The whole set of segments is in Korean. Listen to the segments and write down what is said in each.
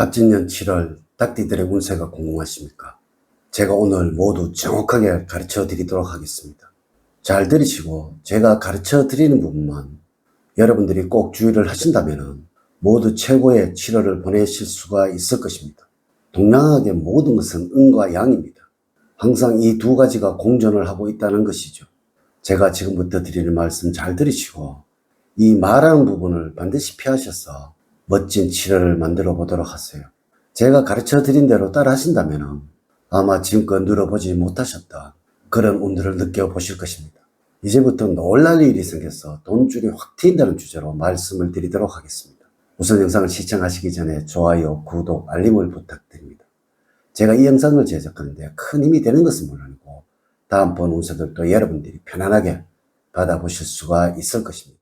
갑진년 7월 닭띠들의 운세가 궁금하십니까? 제가 오늘 모두 정확하게 가르쳐 드리도록 하겠습니다. 잘 들으시고 제가 가르쳐 드리는 부분만 여러분들이 꼭 주의를 하신다면 모두 최고의 7월을 보내실 수가 있을 것입니다. 동양하게 모든 것은 음과 양입니다. 항상 이 두 가지가 공존을 하고 있다는 것이죠. 제가 지금부터 드리는 말씀 잘 들으시고 이 말하는 부분을 반드시 피하셔서 멋진 7월을 만들어 보도록 하세요. 제가 가르쳐 드린 대로 따라 하신다면 아마 지금껏 누려보지 못하셨던 그런 운들을 느껴보실 것입니다. 이제부터 놀랄 일이 생겨서 돈줄이 확 트인다는 주제로 말씀을 드리도록 하겠습니다. 우선 영상을 시청하시기 전에 좋아요, 구독, 알림을 부탁드립니다. 제가 이 영상을 제작하는데 큰 힘이 되는 것은 물론이고 다음번 운세들도 여러분들이 편안하게 받아보실 수가 있을 것입니다.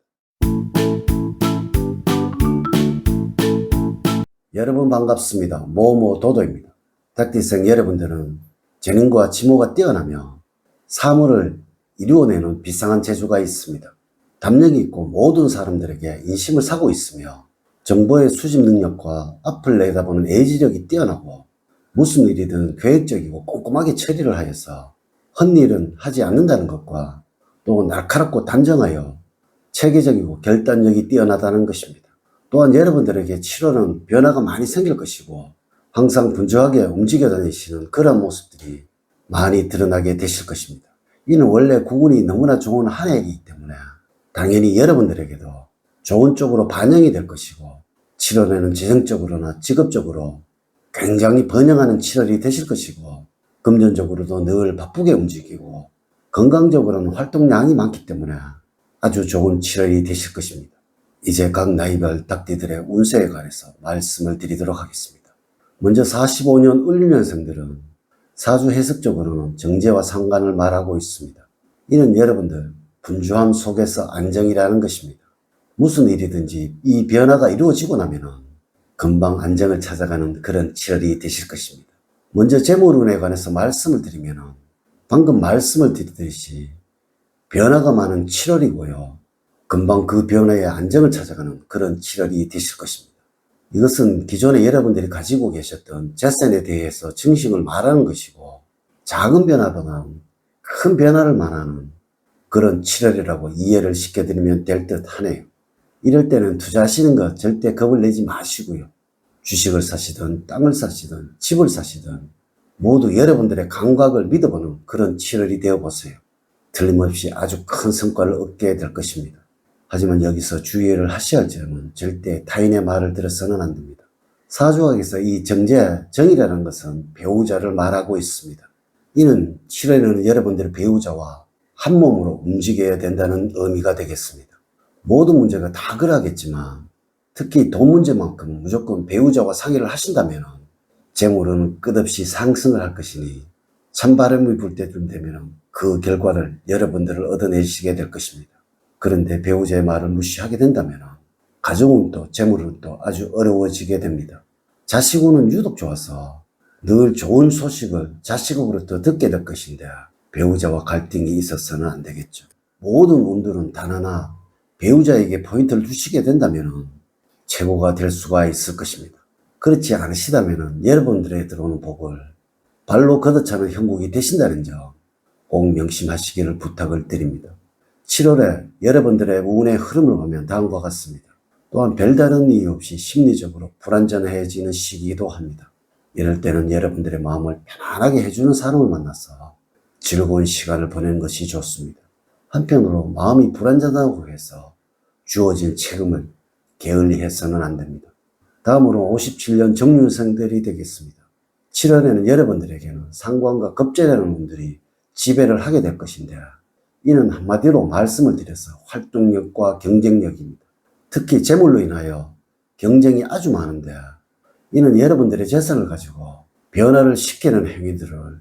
여러분 반갑습니다. 모모 도도입니다. 닭띠생 여러분들은 재능과 지모가 뛰어나며 사물을 이루어내는 비상한 재주가 있습니다. 담력이 있고 모든 사람들에게 인심을 사고 있으며 정보의 수집 능력과 앞을 내다보는 애지력이 뛰어나고 무슨 일이든 계획적이고 꼼꼼하게 처리를 하여서 헛일은 하지 않는다는 것과 또 날카롭고 단정하여 체계적이고 결단력이 뛰어나다는 것입니다. 또한 여러분들에게 7월은 변화가 많이 생길 것이고 항상 분주하게 움직여 다니시는 그런 모습들이 많이 드러나게 되실 것입니다. 이는 원래 구군이 너무나 좋은 한 해이기 때문에 당연히 여러분들에게도 좋은 쪽으로 반영이 될 것이고 7월에는 재정적으로나 직업적으로 굉장히 번영하는 7월이 되실 것이고 금전적으로도 늘 바쁘게 움직이고 건강적으로는 활동량이 많기 때문에 아주 좋은 7월이 되실 것입니다. 이제 각 나이별 닭띠들의 운세에 관해서 말씀을 드리도록 하겠습니다. 먼저 45년 을류년생들은 사주 해석적으로는 정제와 상관을 말하고 있습니다. 이는 여러분들 분주함 속에서 안정이라는 것입니다. 무슨 일이든지 이 변화가 이루어지고 나면은 금방 안정을 찾아가는 그런 7월이 되실 것입니다. 먼저 재물운에 관해서 말씀을 드리면은 방금 말씀을 드리듯이 변화가 많은 7월이고요. 금방 그 변화에 안정을 찾아가는 그런 7월이 되실 것입니다. 이것은 기존에 여러분들이 가지고 계셨던 재산에 대해서 증식을 말하는 것이고 작은 변화보다 큰 변화를 말하는 그런 7월이라고 이해를 시켜드리면 될 듯 하네요. 이럴 때는 투자하시는 것 절대 겁을 내지 마시고요. 주식을 사시든 땅을 사시든 집을 사시든 모두 여러분들의 감각을 믿어보는 그런 7월이 되어 보세요. 틀림없이 아주 큰 성과를 얻게 될 것입니다. 하지만 여기서 주의를 하셔야 할 점은 절대 타인의 말을 들어서는 안 됩니다. 사주학에서 이 정제, 정이라는 것은 배우자를 말하고 있습니다. 이는 7월에는 여러분들의 배우자와 한 몸으로 움직여야 된다는 의미가 되겠습니다. 모든 문제가 다 그러하겠지만 특히 돈 문제만큼 무조건 배우자와 상의를 하신다면 재물은 끝없이 상승을 할 것이니 찬바람이 불 때쯤 되면 그 결과를 여러분들을 얻어내시게 될 것입니다. 그런데 배우자의 말을 무시하게 된다면 가정은 또 재물은 또 아주 어려워지게 됩니다. 자식운은 유독 좋아서 늘 좋은 소식을 자식으로부터 듣게 될 것인데 배우자와 갈등이 있어서는 안 되겠죠. 모든 운들은 단 하나 배우자에게 포인트를 주시게 된다면 최고가 될 수가 있을 것입니다. 그렇지 않으시다면 여러분들의 들어오는 복을 발로 걷어차는 형국이 되신다는 점 꼭 명심하시기를 부탁을 드립니다. 7월에 여러분들의 운의 흐름을 보면 다음과 같습니다. 또한 별다른 이유 없이 심리적으로 불안전해지는 시기이기도 합니다. 이럴 때는 여러분들의 마음을 편안하게 해주는 사람을 만나서 즐거운 시간을 보내는 것이 좋습니다. 한편으로 마음이 불안전하다고 해서 주어진 책임을 게을리 해서는 안 됩니다. 다음으로 57년 정유생들이 되겠습니다. 7월에는 여러분들에게는 상관과 급제라는 분들이 지배를 하게 될 것인데 이는 한마디로 말씀을 드려서 활동력과 경쟁력입니다. 특히 재물로 인하여 경쟁이 아주 많은데 이는 여러분들의 재산을 가지고 변화를 시키는 행위들을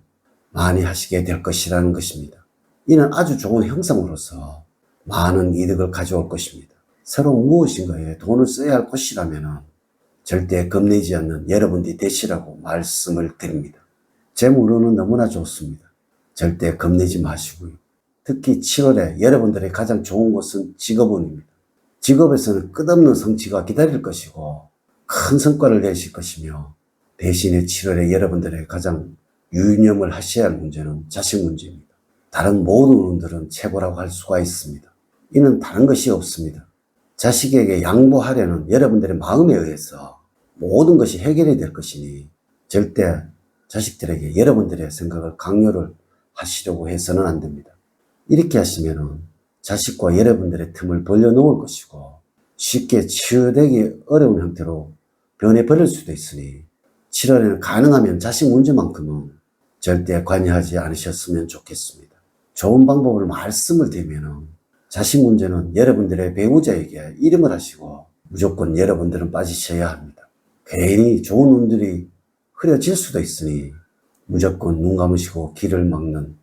많이 하시게 될 것이라는 것입니다. 이는 아주 좋은 형상으로서 많은 이득을 가져올 것입니다. 새로 무엇인가에 돈을 써야 할 것이라면 절대 겁내지 않는 여러분들이 되시라고 말씀을 드립니다. 재물로는 너무나 좋습니다. 절대 겁내지 마시고요. 특히 7월에 여러분들의 가장 좋은 것은 직업운입니다. 직업에서는 끝없는 성취가 기다릴 것이고 큰 성과를 내실 것이며 대신에 7월에 여러분들의 가장 유념을 하셔야 할 문제는 자식 문제입니다. 다른 모든 운들은 최고라고 할 수가 있습니다. 이는 다른 것이 없습니다. 자식에게 양보하려는 여러분들의 마음에 의해서 모든 것이 해결이 될 것이니 절대 자식들에게 여러분들의 생각을 강요를 하시려고 해서는 안 됩니다. 이렇게 하시면은 자식과 여러분들의 틈을 벌려놓을 것이고 쉽게 치유되기 어려운 형태로 변해버릴 수도 있으니 7월에는 가능하면 자식 문제만큼은 절대 관여하지 않으셨으면 좋겠습니다. 좋은 방법을 말씀을 드리면은 자식 문제는 여러분들의 배우자에게 이름을 하시고 무조건 여러분들은 빠지셔야 합니다. 괜히 좋은 운들이 흐려질 수도 있으니 무조건 눈 감으시고 길을 막는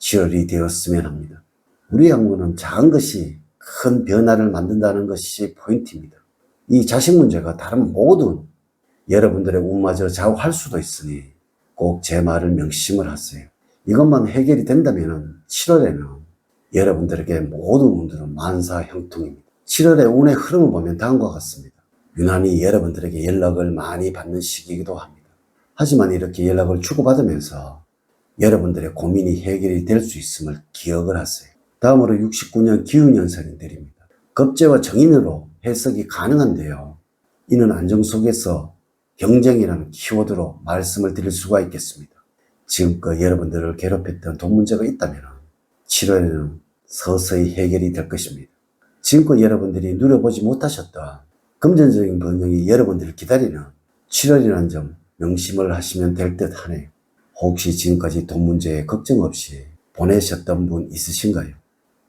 7월이 되었으면 합니다. 우리 학문은 작은 것이 큰 변화를 만든다는 것이 포인트입니다. 이 자식 문제가 다른 모든 여러분들의 운마저 좌우할 수도 있으니 꼭 제 말을 명심을 하세요. 이것만 해결이 된다면 7월에는 여러분들에게 모든 운들은 만사 형통입니다. 7월의 운의 흐름을 보면 다음과 같습니다. 유난히 여러분들에게 연락을 많이 받는 시기이기도 합니다. 하지만 이렇게 연락을 주고받으면서 여러분들의 고민이 해결이 될 수 있음을 기억을 하세요. 다음으로 69년 기운연설인들입니다. 급제와 정인으로 해석이 가능한데요. 이는 안정 속에서 경쟁이라는 키워드로 말씀을 드릴 수가 있겠습니다. 지금껏 여러분들을 괴롭혔던 돈 문제가 있다면 7월에는 서서히 해결이 될 것입니다. 지금껏 여러분들이 누려보지 못하셨던 금전적인 번영이 여러분들을 기다리는 7월이라는 점 명심을 하시면 될 듯 하네요. 혹시 지금까지 돈 문제에 걱정 없이 보내셨던 분 있으신가요?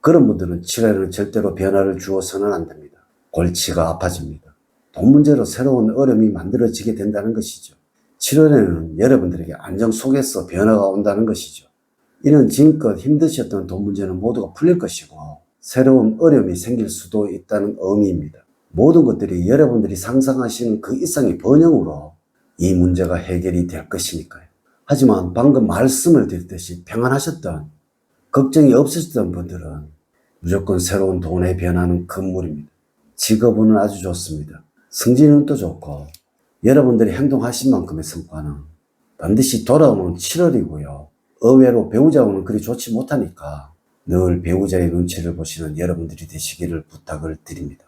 그런 분들은 7월에는 절대로 변화를 주어서는 안 됩니다. 골치가 아파집니다. 돈 문제로 새로운 어려움이 만들어지게 된다는 것이죠. 7월에는 여러분들에게 안정 속에서 변화가 온다는 것이죠. 이는 지금껏 힘드셨던 돈 문제는 모두가 풀릴 것이고 새로운 어려움이 생길 수도 있다는 의미입니다. 모든 것들이 여러분들이 상상하시는 그 이상의 번영으로 이 문제가 해결이 될 것이니까요. 하지만 방금 말씀을 드렸듯이 평안하셨던 걱정이 없으셨던 분들은 무조건 새로운 돈의 변화는 금물입니다. 직업운은 아주 좋습니다. 승진은 또 좋고 여러분들이 행동하신 만큼의 성과는 반드시 돌아오는 7월이고요. 의외로 배우자와는 그리 좋지 못하니까 늘 배우자의 눈치를 보시는 여러분들이 되시기를 부탁을 드립니다.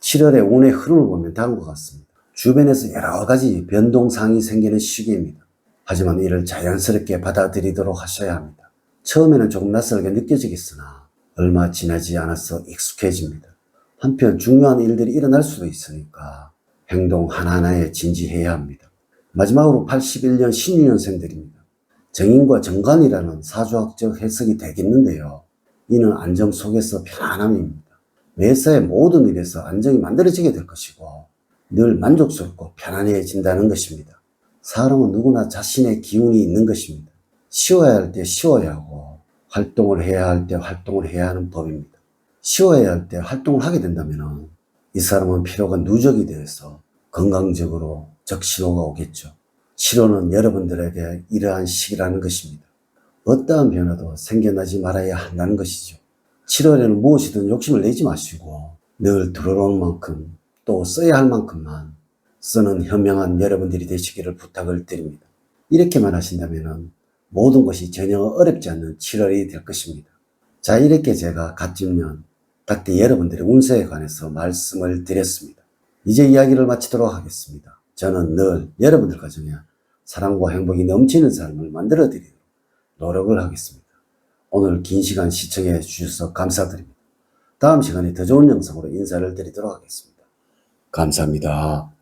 7월의 운의 흐름을 보면 다음과 같습니다. 주변에서 여러 가지 변동상이 생기는 시기입니다. 하지만 이를 자연스럽게 받아들이도록 하셔야 합니다. 처음에는 조금 낯설게 느껴지겠으나 얼마 지나지 않아서 익숙해집니다. 한편 중요한 일들이 일어날 수도 있으니까 행동 하나하나에 진지해야 합니다. 마지막으로 81년 신유년생들입니다. 정인과 정관이라는 사주학적 해석이 되겠는데요. 이는 안정 속에서 편안함입니다. 매사의 모든 일에서 안정이 만들어지게 될 것이고 늘 만족스럽고 편안해진다는 것입니다. 사람은 누구나 자신의 기운이 있는 것입니다. 쉬어야 할 때 쉬어야 하고 활동을 해야 할 때 활동을 해야 하는 법입니다. 쉬어야 할 때 활동을 하게 된다면 이 사람은 피로가 누적이 되어서 건강적으로 적신호가 오겠죠. 치료는 여러분들에게 이러한 시기라는 것입니다. 어떠한 변화도 생겨나지 말아야 한다는 것이죠. 7월에는 무엇이든 욕심을 내지 마시고 늘 들어오는 만큼 또 써야 할 만큼만 쓰는 현명한 여러분들이 되시기를 부탁을 드립니다. 이렇게만 하신다면 모든 것이 전혀 어렵지 않는 7월이 될 것입니다. 자, 이렇게 제가 갓집년 닭대 여러분들의 운세에 관해서 말씀을 드렸습니다. 이제 이야기를 마치도록 하겠습니다. 저는 늘 여러분들 가정에 사랑과 행복이 넘치는 삶을 만들어 드리도록 노력을 하겠습니다. 오늘 긴 시간 시청해 주셔서 감사드립니다. 다음 시간에 더 좋은 영상으로 인사를 드리도록 하겠습니다. 감사합니다.